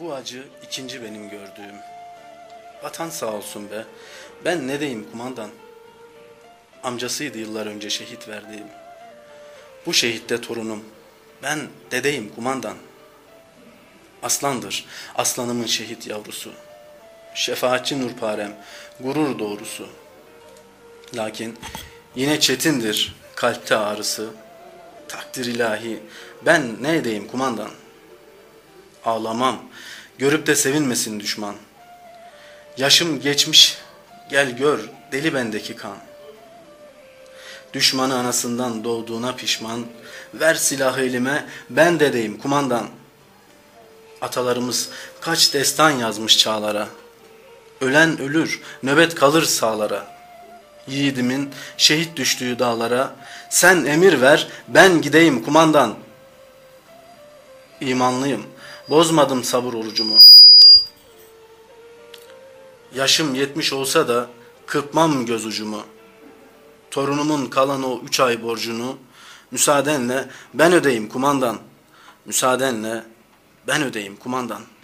Bu acı ikinci benim gördüğüm. Vatan sağ olsun be. Ben ne diyeyim kumandan? Amcasıydı yıllar önce şehit verdiğim. Bu şehitte torunum. Ben dedeyim kumandan. Aslandır, aslanımın şehit yavrusu. Şefaatçi nurparem, gurur doğrusu. Lakin yine çetindir kalpte ağrısı. Takdir ilahi, ben ne edeyim kumandan? Ağlamam, görüp de sevinmesin düşman. Yaşım geçmiş, gel gör deli bendeki kan. Düşmanı anasından doğduğuna pişman, ver silahı elime, ben dedeyim kumandan. Atalarımız kaç destan yazmış çağlara. Ölen ölür, nöbet kalır sağlara. Yiğidimin şehit düştüğü dağlara, sen emir ver, ben gideyim kumandan. İmanlıyım, bozmadım sabır orucumu. Yaşım yetmiş olsa da kırpmam göz ucumu. Torunumun kalan o üç ay borcunu, müsaadenle ben ödeyim kumandan. Müsaadenle ben ödeyim kumandan.''